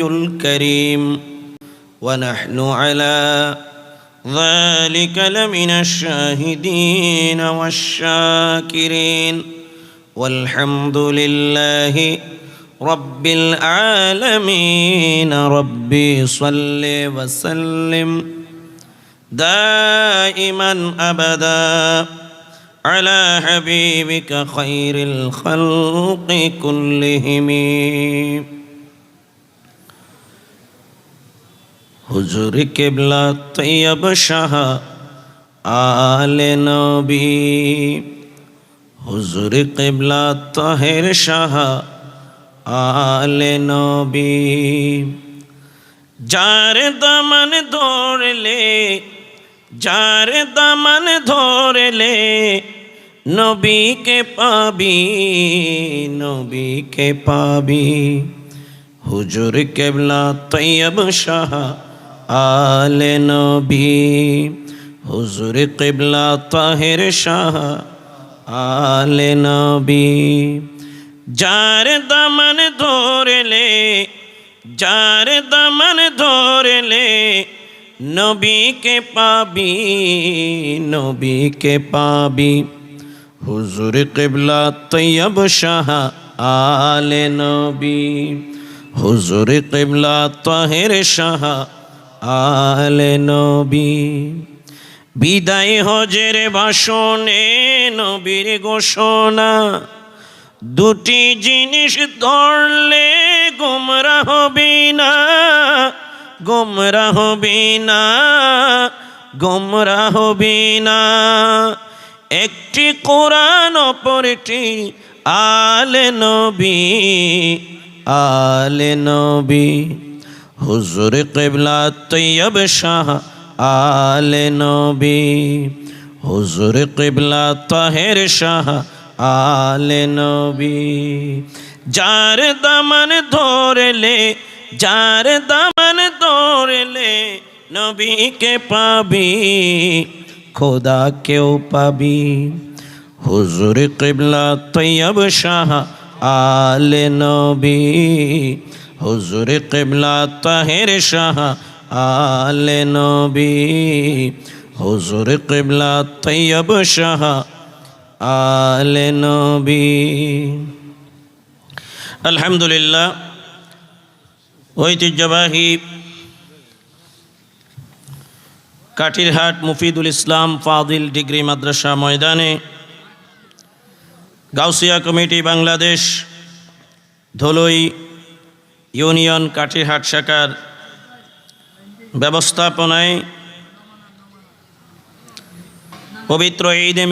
الكريم. ونحن على ذلك لمن الشاهدين والشاكرين. والحمد لله رب العالمين. ربي صل وسلم دائما أبدا على حبيبك خير الخلق كلهم. হুজুর কেবলা তৈয়ব শাহ, আলে নবী। হুজুর কেবলা তহের শাহ, আলে নবী। যার দামান ধরলে, যার দামান ধরলে নবীকে পাবি নবীকে পাবি। হুজুর কেবলা তৈয়ব শাহ আলে নবী, হুজুর কেবলা তাহের শাহ। আলে নবী, যার দামন ধরলে, যার দামন ধরলে নবীকে পাবি নবীকে পাবি। হুজুর কেবলা তৈয়ব শাহ, আলে নবী, হুজুর কেবলা তাহের শাহ। আলে নবী, বিদায় হজের বাসনে নবীর ঘোষণা, দুটি জিনিস ধরলে গোমরা হবি না, গোমরা হবি না, গোমরা হবি না। একটি কোরআন, অপরটি আলে নবী আলে নবী। হুজুর কেবলা তৈয়ব শাহ আলে নবী। হুজুর কেবলা তাহের শাহ আলে নবী। যার দামন ধরলে, যার দামন ধরলে নবীকে পাবি খোদা কেউ পাবি। হুজুর কেবলা তৈয়ব শাহ আলে নবী, হুজুর কেবলা তাহের শাহ। আলে নবী, হুজুর কেবলা তৈয়ব শাহ। আলে নবী। আলহামদুলিল্লাহ, ঐতিহ্যবাহী কাঠিরহাট মুফিদুল ইসলাম ফাদিল ডিগ্রি মাদ্রাসা ময়দানে গাউসিয়া কমিটি বাংলাদেশ ধলই ইউনিয়ন কাঠিরহাট শাখার ব্যবস্থাপনায় পবিত্র ঈদে